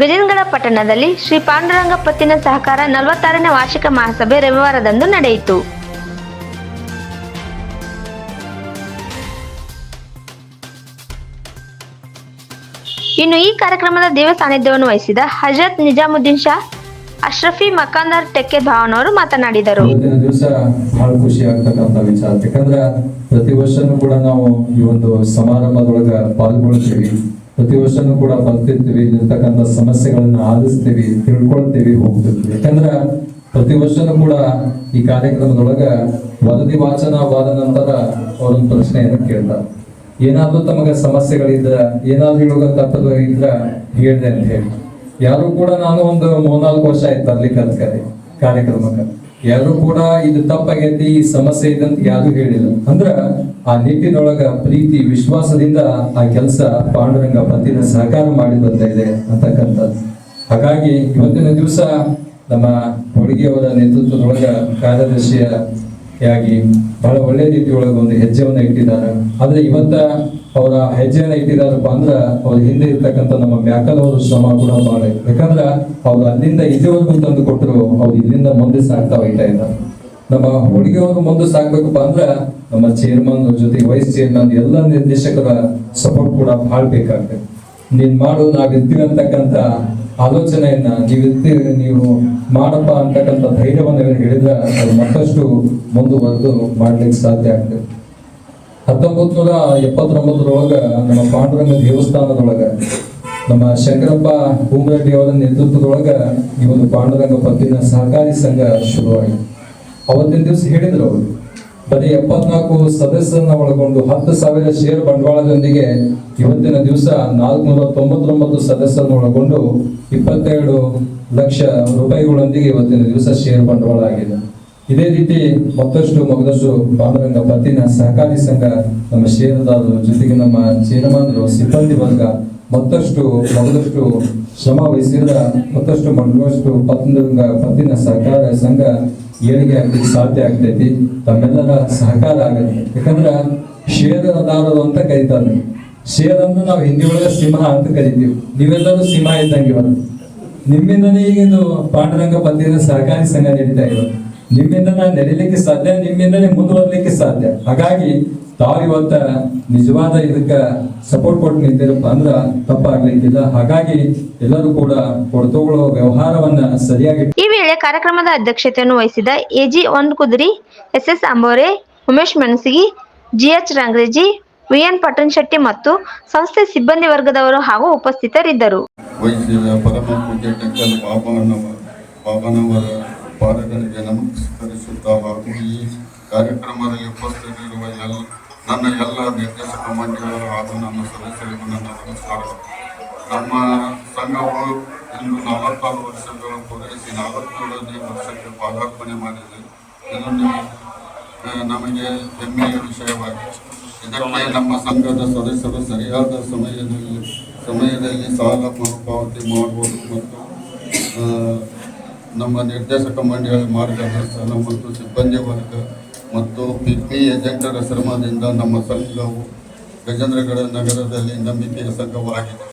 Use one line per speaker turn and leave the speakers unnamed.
ಗಜೇಂದ್ರಗಡ ಪಟ್ಟಣದಲ್ಲಿ ಶ್ರೀ ಪಾಂಡುರಂಗ ಪತ್ತಿನ ಸಹಕಾರ ನಲವತ್ತಾರನೇ ವಾರ್ಷಿಕ ಮಹಾಸಭೆ ರವಿವಾರದಂದು ನಡೆಯಿತು. ಇನ್ನು ಈ ಕಾರ್ಯಕ್ರಮದ ದೇವ ಸಾನ್ನಿಧ್ಯವನ್ನು ವಹಿಸಿದ ಹಜರತ್ ನಿಜಾಮುದ್ದೀನ್ ಶಾ, ಅಶ್ರಫಿ ಮಕಾಂದರ್ ಟೆಕ್ಕೆ ಭಾವನವರು ಮಾತನಾಡಿದರು.
ಇವತ್ತಿನ ದಿವಸ ಬಹಳ ಖುಷಿ ಆಗ್ತಕ್ಕಂಥ ವಿಚಾರ. ಯಾಕಂದ್ರೆ ಪ್ರತಿ ವರ್ಷನೂ ಕೂಡ ನಾವು ಈ ಒಂದು ಸಮಾರಂಭದೊಳಗ ಪಾಲ್ಗೊಳ್ತೀವಿ. ಪ್ರತಿ ವರ್ಷನೂ ಕೂಡ ಬರ್ತಿರ್ತೀವಿ, ಇರ್ತಕ್ಕಂಥ ಸಮಸ್ಯೆಗಳನ್ನ ಆಲಿಸ್ತೀವಿ, ತಿಳ್ಕೊಳ್ತೀವಿ, ಹೋಗ್ತಿರ್ತೀವಿ. ಯಾಕಂದ್ರ ಪ್ರತಿ ವರ್ಷನೂ ಕೂಡ ಈ ಕಾರ್ಯಕ್ರಮದೊಳಗ ವರದಿ ವಾಚನವಾದ ನಂತರ ಅವರೊಂದು ಪ್ರಶ್ನೆಯನ್ನು ಕೇಳ್ತಾರೆ. ಏನಾದ್ರೂ ತಮಗೆ ಸಮಸ್ಯೆಗಳಿದ್ರ, ಏನಾದ್ರೂ ತಪ್ಪದ ಇದ್ರ ಹೇಳ್ದೆ ಅಂತ ಹೇಳಿ. ಯಾರು ಕೂಡ ನಾನು ಒಂದು ಮೂರ್ನಾಲ್ಕು ವರ್ಷ ಆಯ್ತು ಬರ್ಲಿಕ್ಕೆ ಅಂತ ಕಾರ್ಯಕ್ರಮಕ್ಕೆ. ಯಾರು ಕೂಡ ಇದು ತಪ್ಪಾಗೈತಿ, ಈ ಸಮಸ್ಯೆ ಇದೆ ಅಂತ ಯಾರು ಹೇಳಿಲ್ಲ. ಅಂದ್ರ ಆ ನಿಟ್ಟಿನೊಳಗ ಪ್ರೀತಿ, ವಿಶ್ವಾಸದಿಂದ ಆ ಕೆಲಸ ಪಾಂಡುರಂಗ ಪತಿನ ಸಹಕಾರ ಮಾಡಿ ಬರ್ತಾ ಇದೆ ಅಂತಕ್ಕಂಥದ್ದು. ಹಾಗಾಗಿ ಇವತ್ತಿನ ದಿವಸ ನಮ್ಮ ಹುಡುಗಿಯವರ ನೇತೃತ್ವದೊಳಗ ಕಾರ್ಯದರ್ಶಿಯಾಗಿ ಬಹಳ ಒಳ್ಳೆ ರೀತಿಯೊಳಗೆ ಒಂದು ಹೆಜ್ಜೆಯನ್ನು ಇಟ್ಟಿದ್ದಾರೆ. ಆದ್ರೆ ಇವತ್ತ ಅವರ ಹೆಜ್ಜೆಯನ್ನ ಇಟ್ಟಿದಾರಪ್ಪ ಅಂದ್ರ ಅವ್ರ ಹಿಂದೆ ಇರ್ತಕ್ಕಂಥ ನಮ್ಮ ಮ್ಯಾಕಲ್ ಅವರ ಶ್ರಮ ಕೂಡ ಬಹಳ ಯಾಕಂದ್ರೆ ಅವ್ರು ಅಲ್ಲಿಂದ ಇಲ್ಲಿವರೆಗೂ ತಂದು ಕೊಟ್ಟರು, ಅವ್ರು ಇಲ್ಲಿಂದ ಮುಂದೆ ಸಾಕ್ತಾ ಹೋಗ್ತಾ ಇದ್ದಾರೆ. ನಮ್ಮ ಹುಡುಗಿಯವರು ಮುಂದೆ ಸಾಕ್ಬೇಕಪ್ಪ ಅಂದ್ರ ನಮ್ಮ ಚೇರ್ಮನ್ ಜೊತೆ ವೈಸ್ ಚೇರ್ಮನ್ ಎಲ್ಲ ನಿರ್ದೇಶಕರ ಸಪೋರ್ಟ್ ಕೂಡ ಬಹಳ ಬೇಕಾಗ್ತದೆ. ನೀನ್ ಮಾಡು ನಾವಿರ್ತೀವಿ ಅಂತಕ್ಕಂಥ ಆಲೋಚನೆಯನ್ನ ನೀವಿರ್ತೀವಿ ನೀವು ಮಾಡಪ್ಪ ಅಂತಕ್ಕಂಥ ಧೈರ್ಯವನ್ನು ಹೇಳಿದ್ರೆ ಅದು ಮತ್ತಷ್ಟು ಮುಂದುವರೆದು ಮಾಡ್ಲಿಕ್ಕೆ ಸಾಧ್ಯ ಆಗ್ತದೆ. ಹತ್ತೊಂಬತ್ ನೂರ ಎಪ್ಪತ್ತೊಂಬತ್ತರೊಳಗ ನಮ್ಮ ಪಾಂಡುರಂಗ ದೇವಸ್ಥಾನದೊಳಗ, ನಮ್ಮ ಶಂಕರಪ್ಪ ಭೂಮರೆಡ್ಡಿ ಅವರ ನೇತೃತ್ವದೊಳಗ ಈ ಒಂದು ಪಾಂಡುರಂಗ ಪತ್ತಿನ ಸಹಕಾರಿ ಸಂಘ ಶುರುವಾಯಿತು ಅವತ್ತಿನ ದಿವಸ ಹೇಳಿದ್ರು ಅವರು. ಬರೀ ಎಪ್ಪತ್ನಾಲ್ಕು ಸದಸ್ಯರನ್ನ ಒಳಗೊಂಡು ಹತ್ತು ಸಾವಿರ ಷೇರ್ ಬಂಡವಾಳದೊಂದಿಗೆ ಇವತ್ತಿನ ದಿವಸ ನಾಲ್ಕುನೂರ ತೊಂಬತ್ತೊಂಬತ್ತು ಸದಸ್ಯರನ್ನ ಒಳಗೊಂಡು ಇಪ್ಪತ್ತೆರಡು ಲಕ್ಷ ರೂಪಾಯಿಗಳೊಂದಿಗೆ ಇವತ್ತಿನ ದಿವಸ ಷೇರ್ ಬಂಡವಾಳ ಆಗಿದೆ. ಇದೇ ರೀತಿ ಮತ್ತಷ್ಟು ಮಗದಷ್ಟು ಪಾಂಡುರಂಗ ಪತ್ತಿನ ಸಹಕಾರಿ ಸಂಘ ನಮ್ಮ ಷೇರುದಾರರು ಜೊತೆಗೆ ನಮ್ಮ ಚೇರಮಾನರು, ಸಿಬ್ಬಂದಿ ವರ್ಗ ಮತ್ತಷ್ಟು ಮಗದಷ್ಟು ಶ್ರಮ ವಹಿಸಿದ ಮತ್ತಷ್ಟು ಮಗದಷ್ಟು ಪತ್ತಿನ ಪತ್ತಿನ ಸಹಕಾರ ಸಂಘ ಏಳಿಗೆ ಆಗ್ಲಿಕ್ಕೆ ಸಾಧ್ಯ ಆಗ್ತೈತಿ? ತಮ್ಮೆಲ್ಲರ ಸಹಕಾರ ಆಗತ್ತೆ ಯಾಕಂದ್ರ ಷೇರದಾರರು ಅಂತ ಕರೀತಾರೆ ಶೇರ್ ಅಂದ್ರೆ ನಾವು ಹಿಂದಿ ಒಳಗೆ ಸಿಂಹ ಅಂತ ಕರಿತೀವಿ. ನೀವೆಲ್ಲರೂ ಸಿಂಹ ಇದ್ದಂಗೆ ಇವರು ನಿಮ್ಮಿಂದನೇ ಈಗ ಇದು ಪಾಂಡುರಂಗ ಪತ್ತಿನ ಸಹಕಾರಿ ಸಂಘ ನಡೀತಾ ಇರೋದು ನಿಮ್ಮಿಂದ ನಡೀಲಿಕ್ಕೆ ಸಾಧ್ಯ ನಿಮ್ಮಿಂದನೇ ಮುಂದುವರ್ಲಿಕ್ಕೆ ಸಾಧ್ಯ. ಹಾಗಾಗಿ ತಾವು ಇವತ್ತ ನಿಜವಾದ ಇದಕ್ಕ ಸಪೋರ್ಟ್ ಕೊಟ್ಟು ನಿಂತಿರಪ್ಪ ಅಂದ್ರ ತಪ್ಪಾಗ್ಲಿಕ್ಕಿಲ್ಲ. ಹಾಗಾಗಿ ಎಲ್ಲರೂ ಕೂಡ ಕೊಡ್ತುಕೊಳ್ಳೋ ವ್ಯವಹಾರವನ್ನ ಸರಿಯಾಗಿ
ವೇಳೆ ಕಾರ್ಯಕ್ರಮದ ಅಧ್ಯಕ್ಷತೆಯನ್ನು ವಹಿಸಿದ ಎಜಿ ಒಂದ್ Kuduri S S Ambore, Umesh Menasigi, GH Rangreji VN Patan Shetty ಮತ್ತು ಸಂಸ್ಥೆ ಸಿಬ್ಬಂದಿ ವರ್ಗದವರು ಹಾಗೂ ಉಪಸ್ಥಿತರಿದ್ದರು.
ಪಾದಗಳಿಗೆ ನಮಸ್ಕರಿಸುತ್ತಾ ಹಾಗೂ ಈ ಕಾರ್ಯಕ್ರಮದಲ್ಲಿ ಉಪಸ್ಥಿತರಿರುವ ಎಲ್ಲ, ನನ್ನ ಎಲ್ಲ ನಿರ್ದೇಶಕ ಮಂಡಳಿಗಳು ಹಾಗೂ ನನ್ನ ಸದಸ್ಯರಿಗೂ ನನ್ನ ನಮಸ್ಕಾರಗಳು ನಮ್ಮ ಸಂಘವು ಇಂದು ನಲವತ್ತಾರು ವರ್ಷಗಳು ಪೂರೈಸಿ ನಲವತ್ತೇಳನೇ ವರ್ಷಕ್ಕೆ ಪಾದಾರ್ಪಣೆ ಮಾಡಿದೆ. ಇದನ್ನು ನಿಮಗೆ ಹೆಮ್ಮೆಯ ವಿಷಯವಾಗಿದೆ. ಇದರಲ್ಲಿ ನಮ್ಮ ಸಂಘದ ಸದಸ್ಯರು ಸರಿಯಾದ ಸಮಯದಲ್ಲಿ ಸಮಯದಲ್ಲಿ ಸಾಲ ಮರುಪಾವತಿ ಮಾಡುವುದು ಮತ್ತು ನಮ್ಮ ನಿರ್ದೇಶಕ ಮಂಡಳಿ ಮಾರ್ಗದರ್ಶನ ಮತ್ತು ಸಿಬ್ಬಂದಿ ವರ್ಗ ಮತ್ತು ಪಿಗ್ಮಿ ಏಜೆಂಟರ ಶ್ರಮದಿಂದ ನಮ್ಮ ಸಂಘವು ಗಜೇಂದ್ರಗಡ ನಗರದಲ್ಲಿ ನಂಬಿಕೆಯ ಸಂಘವಾಗಿದೆ.